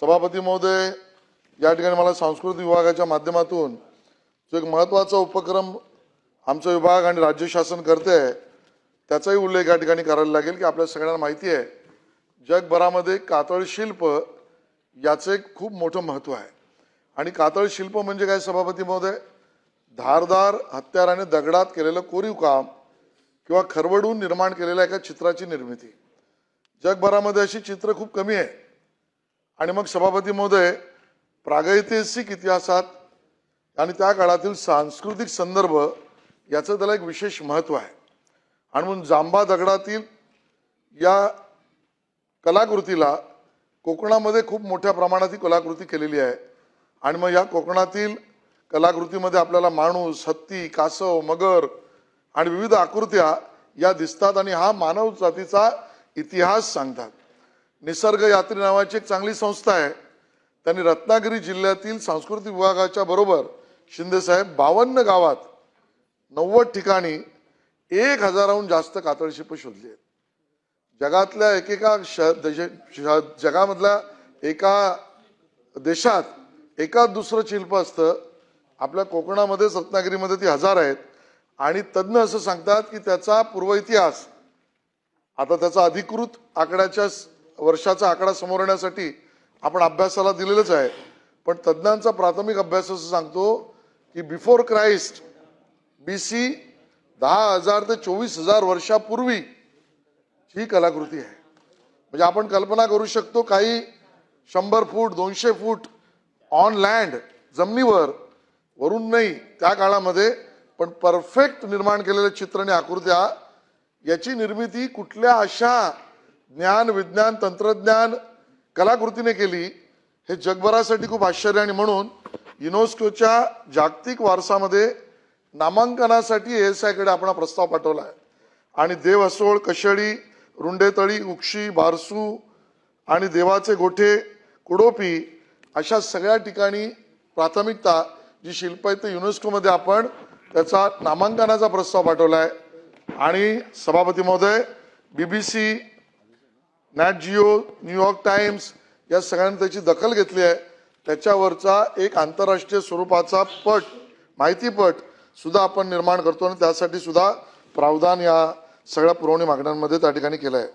सभापती महोदय या ठिकाणी मला सांस्कृतिक विभागाच्या माध्यमातून जो एक महत्त्वाचा उपक्रम आमचा विभाग आणि राज्य शासन करते आहे त्याचाही उल्लेख या ठिकाणी करायला लागेल की आपल्या सगळ्यांना माहिती आहे जगभरामध्ये कातळ शिल्प याचं एक खूप मोठं महत्त्व आहे. आणि कातळ शिल्प म्हणजे काय सभापती महोदय? धारदार हत्याराने दगडात केलेलं कोरीव काम किंवा खरवडून निर्माण केलेल्या एका चित्राची निर्मिती. जगभरामध्ये अशी चित्र खूप कमी आहे. आणि मग सभापती महोदय प्रागैतिहासिक इतिहासात आणि त्या काळातील सांस्कृतिक संदर्भ याचं त्याला एक विशेष महत्त्व आहे. आणि म्हणून जांबा दगडातील या कलाकृतीला कोकणामध्ये खूप मोठ्या प्रमाणात ही कलाकृती केलेली आहे. आणि मग या कोकणातील कलाकृतीमध्ये आपल्याला माणूस हत्ती कासव मगर आणि विविध आकृत्या या दिसतात आणि हा मानव जातीचा इतिहास सांगतात. निसर्ग यात्री नावाची एक चांगली संस्था आहे. त्यांनी रत्नागिरी जिल्ह्यातील सांस्कृतिक विभागाच्या बरोबर शिंदेसाहेब बावन्न गावात नव्वद ठिकाणी एक हजाराहून जास्त कातळशिल्प शोधली आहेत. जगातल्या एकेका श श- जगामधल्या एका देशात एका दुसरं शिल्प असतं. आपल्या कोकणामध्येच रत्नागिरीमध्ये ती हजार आहेत. आणि तज्ज्ञ असं सांगतात की त्याचा पूर्व इतिहास आता त्याचा अधिकृत आकड्याच्या वर्षाचा आकडा समोर येण्यासाठी आपण अभ्यासाला दिलेलंच आहे. पण तज्ज्ञांचा प्राथमिक अभ्यास असं सांगतो की बिफोर क्राइस्ट बी सी दहा हजार ते चोवीस हजार वर्षापूर्वी ही कलाकृती आहे. म्हणजे आपण कल्पना करू शकतो काही शंभर फूट दोनशे फूट ऑन लँड जमिनीवर वरून नाही त्या काळामध्ये पण परफेक्ट निर्माण केलेले चित्र आणि आकृत्या याची निर्मिती कुठल्या अशा ज्ञान विज्ञान तंत्रज्ञान कलाकृतीने केली हे जगभरासाठी खूप आश्चर्य आणि म्हणून युनेस्कोच्या जागतिक वारसामध्ये नामांकनासाठी एस आयकडे आपण प्रस्ताव पाठवला आहे. आणि देव असोळ कशेळी रुंडेतळी उक्षी बारसू आणि देवाचे गोठे कुडोपी अशा सगळ्या ठिकाणी प्राथमिकता जी शिल्प आहे ते युनेस्कोमध्ये आपण त्याचा नामांकनाचा प्रस्ताव पाठवला आहे. आणि सभापती महोदय B B C Nat Geo New York Times या सगळ्यांनी त्याची दखल घेतली आहे. त्याच्यावरचा एक आंतरराष्ट्रीय स्वरूपाचा पट माहितीपट सुद्धा आपण निर्माण करतो आणि त्यासाठी सुद्धा प्रावधान या सगळ्या पुरवणी मागण्यांमध्ये त्या ठिकाणी केलं आहे